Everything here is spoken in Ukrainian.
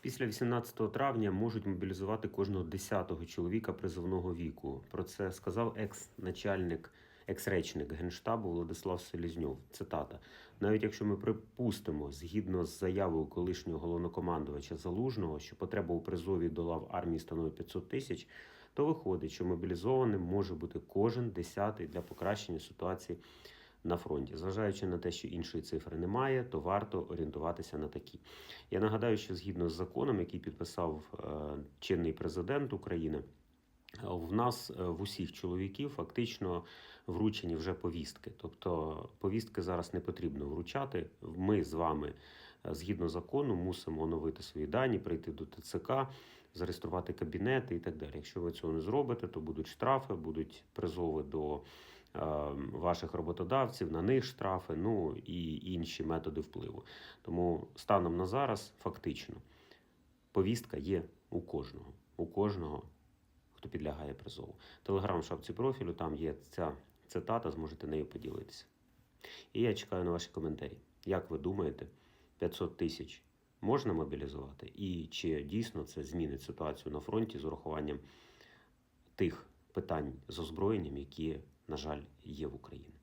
Після 18 травня можуть мобілізувати кожного 10-го чоловіка призовного віку. Про це сказав екс-начальник, екс-речник генштабу Владислав Селізньов. Цитата: навіть якщо ми припустимо, згідно з заявою колишнього головнокомандувача Залужного, що потреба у призові до лав армії становить 500 тисяч, то виходить, що мобілізованим може бути кожен десятий для покращення ситуації на фронті. Зважаючи на те, що іншої цифри немає, то варто орієнтуватися на такі. Я нагадаю, що згідно з законом, який підписав е, чинний президент України. В нас е, в усіх чоловіків фактично вручені вже повістки. Тобто повістки зараз не потрібно вручати. Ми з вами е, згідно закону мусимо оновити свої дані, прийти до ТЦК, зареєструвати кабінети і так далі. Якщо ви цього не зробите, то будуть штрафи, будуть призови до ваших роботодавців, на них штрафи, ну і інші методи впливу. Тому станом на зараз фактично повістка є у кожного. У кожного, хто підлягає призову. Телеграм в шапці профілю, там є ця цитата, зможете нею поділитися. І я чекаю на ваші коментарі. Як ви думаєте, 500 тисяч можна мобілізувати? І чи дійсно це змінить ситуацію на фронті з урахуванням тих питань з озброєнням, які, на жаль, є в Україні?